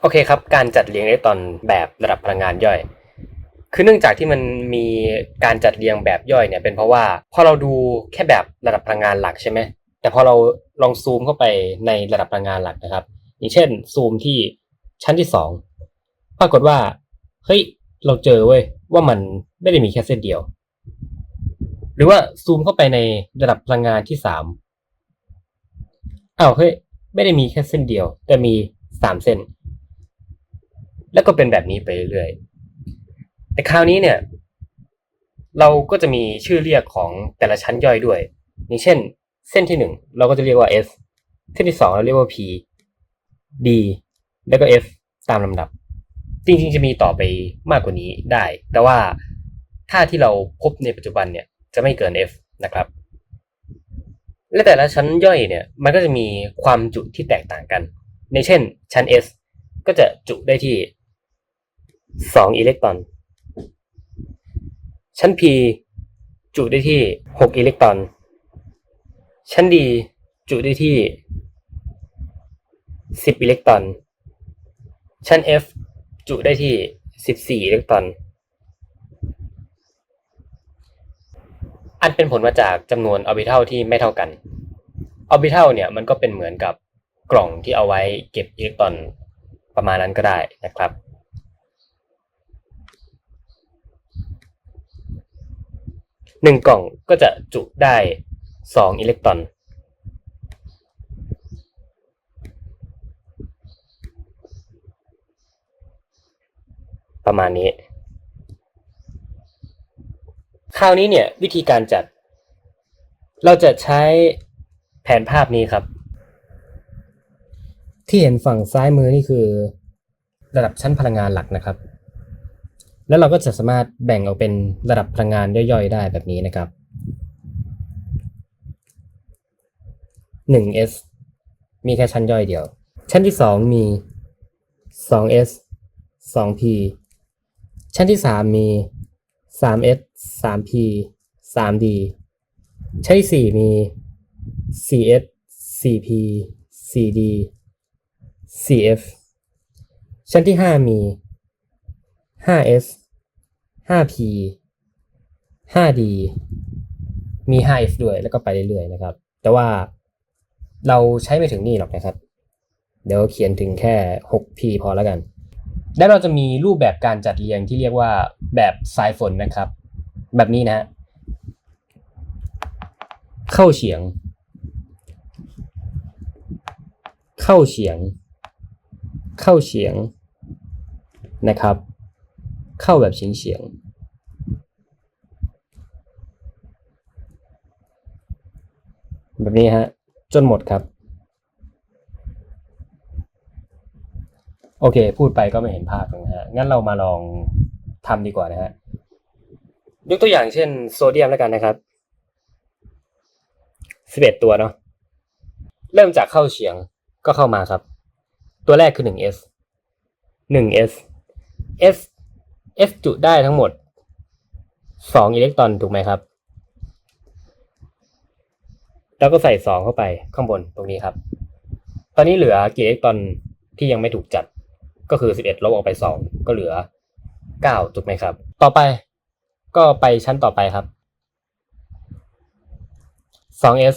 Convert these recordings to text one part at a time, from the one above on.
โอเคครับ การจัดเรียงอิเล็กตรอนแบบระดับพลังงานย่อย คือเนื่องจากที่มันมีการจัดเรียงแบบย่อยเนี่ย เป็นเพราะว่าพอเราดูแค่แบบระดับพลังงานหลักใช่ไหม แต่พอเราลองซูมเข้าไปในระดับพลังงานหลักนะครับ อย่างเช่น ซูมที่ชั้นที่สองปรากฏว่า เฮ้ย เราเจอเว้ยว่ามันไม่ได้มีแค่เส้นเดียว หรือว่าซูมเข้าไปในระดับพลังงานที่สามอ้าวเฮ้ย ไม่ได้มีแค่เส้นเดียว แต่มีสามเส้น แล้วก็เป็นแบบนี้ไปเรื่อยๆแต่คราวนี้เนี่ย เราก็จะมีชื่อเรียกของแต่ละชั้นย่อยด้วยอย่างเช่น เส้นที่หนึ่งเราก็จะเรียกว่า S เส้นที่สองเราเรียกว่า P D แล้วก็ F ตามลำดับ จริงๆ จะมีต่อไปมากกว่านี้ได้ แต่ว่าถ้าที่เราพบในปัจจุบันเนี่ยจะไม่เกิน F นะครับ และแต่ละชั้นย่อยเนี่ย มันก็จะมีความจุที่แตกต่างกัน ในเช่นชั้น S ก็จะจุได้ที่ 2อิเล็กตรอน ชั้น P จุได้ที่6อิเล็กตรอน ชั้น D จุได้ที่10อิเล็กตรอน ชั้น F จุได้ที่14อิเล็กตรอน อันเป็นผลมาจากจำนวนออร์บิทัลที่ไม่เท่ากันออร์บิทัลเนี่ยมันก็เป็นเหมือนกับกล่องที่เอาไว้เก็บอิเล็กตรอนประมาณนั้นก็ได้นะครับ หนึ่งกล่องก็จะจุได้สองอิเล็กตรอน ประมาณนี้ คราวนี้เนี่ยวิธีการจัด เราจะใช้แผนภาพนี้ครับ ที่เห็นฝั่งซ้ายมือนี่คือ ระดับชั้นพลังงานหลักนะครับ แล้วเราก็จะสามารถแบ่งออกเป็นระดับพลังงานย่อยๆ ได้แบบนี้นะครับ 1s มีแค่ชั้นย่อยเดียว ชั้นที่ 2 มี 2s 2p ชั้นที่ 3 มี 3s 3p 3d ชั้นที่ 4 มี 4s 4p 4d 4f ชั้นที่ 5 มี 5s 5p 5d มี 5f ด้วยแล้วก็ไปเรื่อยๆนะครับ แต่ว่าเราใช้ไม่ถึงนี่หรอกนะครับ เดี๋ยวเขียนถึงแค่ 6p พอแล้วกัน แล้วเราจะมีรูปแบบการจัดเรียงที่เรียกว่าแบบสายฝนนะครับ แบบนี้นะฮะเข้าเฉียง เข้าเฉียง เข้าเฉียงนะครับ เข้าแบบเฉียงเฉียงๆแบบนี้ฮะ จนหมดครับ โอเค พูดไปก็ไม่เห็นภาพนะฮะ งั้นเรามาลองทำดีกว่านะฮะ ยกตัวอย่างเช่นโซเดียมแล้วกันนะครับสิบเอ็ดตัวเนาะ เริ่มจากเข้าเฉียงก็เข้ามาครับ ตัวแรกคือหนึ่ง s หนึ่ง s s s จุได้ทั้งหมดสองอิเล็กตรอนถูกไหมครับ แล้วก็ใส่สองเข้าไปข้างบนตรงนี้ครับ ตอนนี้เหลือกี่อิเล็กตรอนที่ยังไม่ถูกจัดก็คือสิบเอ็ดลบออกไปสองก็เหลือเก้าถูกไหมครับ ต่อไปก็ไปชั้นต่อไปครับสอง s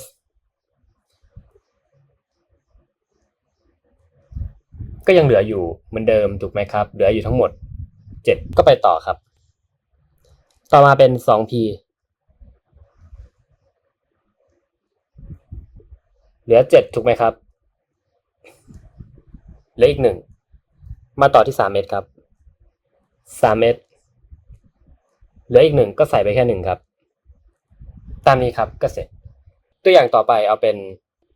ก็ยังเหลืออยู่เหมือนเดิมถูกไหมครับ เหลืออยู่ทั้งหมด เจ็ดก็ไปต่อครับ ต่อมาเป็นสอง p เหลือเจ็ดถูกไหมครับเหลืออีกหนึ่งมาต่อที่สามเมตรครับสามเมตรเหลืออีกหนึ่งก็ใส่ไปแค่หนึ่งครับ ตามนี้ครับก็เสร็จ ตัวอย่างต่อไปเอาเป็น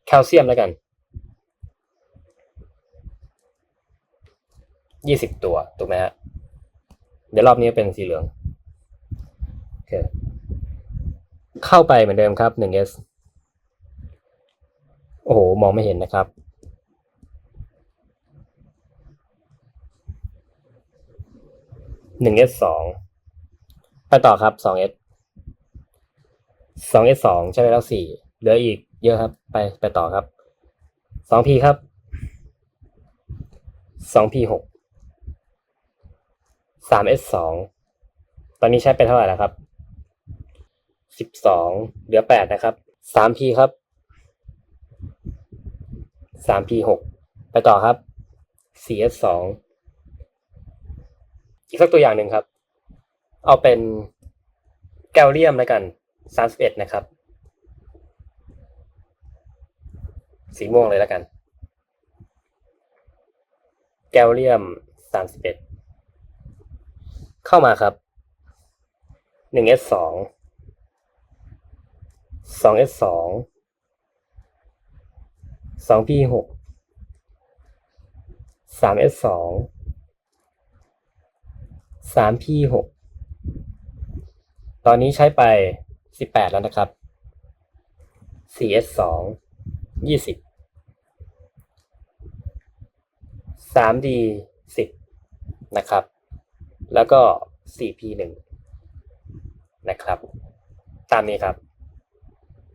แคลเซียมแล้วกันยี่สิบตัว ถูกไหมฮะ เดี๋ยวรอบนี้เป็นสีเหลืองโอเคเข้าไปเหมือนเดิมครับหนึ่ง S โอ้โห มองไม่เห็นนะครับหนึ่ง S สองไปต่อครับสอง S สอง S สองใช้ไปแล้วสี่เหลืออีกเยอะครับ ไปไปต่อครับสอง P ครับ 2p 6 3s 2ตอนนี้ใช้ไปเท่าไหร่แล้วครับ 12 เหลือ 8 นะครับ 3p ครับ 3p 6ไปต่อครับ 4s 2อีกสักตัวอย่างหนึ่งครับ เอาเป็นแกลเลียมแล้วกัน 31 นะครับ สีม่วงเลยแล้วกัน แกลเลียม 31 เข้ามาครับหนึ่ง s สองสอง s สองสอง p หกสาม s สองสาม p หกตอนนี้ใช้ไปสิบแปดแล้วนะครับสี่ s สองยี่สิบสาม d สิบนะครับ แล้วก็ 4p 1 นะครับ ตามนี้ครับ